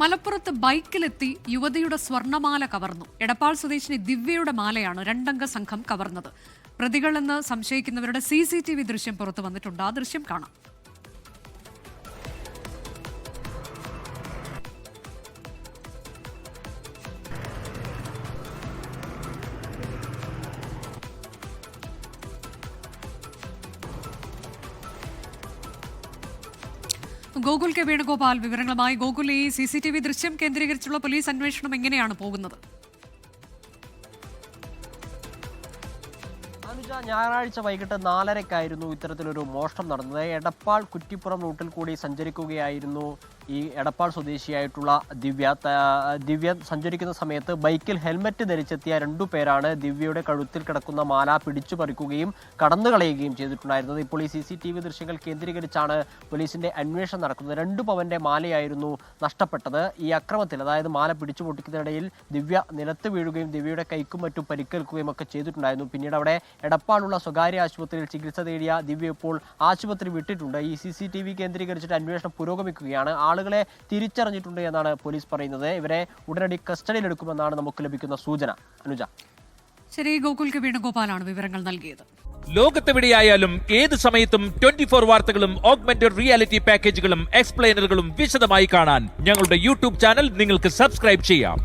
മലപ്പുറത്ത് ബൈക്കിലെത്തി യുവതിയുടെ സ്വർണമാല കവർന്നു. എടപ്പാൾ സ്വദേശിനി ദിവ്യയുടെ മാലയാണ് രണ്ടംഗ സംഘം കവർന്നത്. പ്രതികളെന്ന് സംശയിക്കുന്നവരുടെ സി സി ടി വി ദൃശ്യം പുറത്തു വന്നിട്ടുണ്ട്. ആ ദൃശ്യം കാണാം. ഗോകുൽ കെ വേണുഗോപാൽ വിവരങ്ങളുമായി ഗോകുൽ ഈ സി സി ടി വി ദൃശ്യം കേന്ദ്രീകരിച്ചുള്ള പോലീസ് അന്വേഷണം എങ്ങനെയാണ് പോകുന്നത്? അനുജ ഞായറാഴ്ച വൈകിട്ട് നാലരക്കായിരുന്നു ഇത്തരത്തിലൊരു മോഷണം നടന്നത്. എടപ്പാൾ കുറ്റിപ്പുറം റൂട്ടിൽ കൂടി സഞ്ചരിക്കുകയായിരുന്നു. ഈ എടപ്പാൾ സ്വദേശിയായിട്ടുള്ള ദിവ്യ ദിവ്യ സഞ്ചരിക്കുന്ന സമയത്ത് ബൈക്കിൽ ഹെൽമറ്റ് ധരിച്ചെത്തിയ രണ്ടു പേരാണ് ദിവ്യയുടെ കഴുത്തിൽ കിടക്കുന്ന മാല പിടിച്ചു പറിക്കുകയും കടന്നു കളയുകയും ചെയ്തിട്ടുണ്ടായിരുന്നത്. ഇപ്പോൾ ഈ സി സി ടി വി ദൃശ്യങ്ങൾ കേന്ദ്രീകരിച്ചാണ് പോലീസിന്റെ അന്വേഷണം നടക്കുന്നത്. രണ്ടു പവന്റെ മാലയായിരുന്നു നഷ്ടപ്പെട്ടത്. ഈ അക്രമത്തിൽ അതായത് മാല പിടിച്ചു പൊട്ടിക്കുന്നതിനിടയിൽ ദിവ്യ നിലത്ത് വീഴുകയും ദിവ്യയുടെ കൈക്കും മറ്റും പരിക്കേൽക്കുകയും ഒക്കെ ചെയ്തിട്ടുണ്ടായിരുന്നു. പിന്നീട് അവിടെ എടപ്പാളുള്ള സ്വകാര്യ ആശുപത്രിയിൽ ചികിത്സ തേടിയ ദിവ്യ ഇപ്പോൾ ആശുപത്രി വിട്ടിട്ടുണ്ട്. ഈ സി സി ടി വി കേന്ദ്രീകരിച്ചിട്ട് അന്വേഷണം പുരോഗമിക്കുകയാണ്. ആളുകളെ തിരിച്ചറിഞ്ഞിട്ടുണ്ട് എന്നാണ് പോലീസ് പറയുന്നത്. ഇവരെ ഉടനടി കസ്റ്റഡിയിലെടുക്കുമെന്നാണ് നമുക്ക് ലഭിക്കുന്ന സൂചന. അനുജ. ശരി ഗോകുൽ കെ വേണുഗോപാലാണ് വിവരങ്ങൾ നൽകിയത്. ലോകത്തെവിടെയായാലും ഏത് സമയത്തും ട്വന്റി ഫോർ വാർത്തകളും ഓഗ്മെന്റഡ് റിയാലിറ്റി പാക്കേജുകളും എക്സ്പ്ലെയിനറുകളും വിശദമായി കാണാൻ ഞങ്ങളുടെ യൂട്യൂബ് ചാനൽ നിങ്ങൾക്ക് സബ്സ്ക്രൈബ് ചെയ്യാം.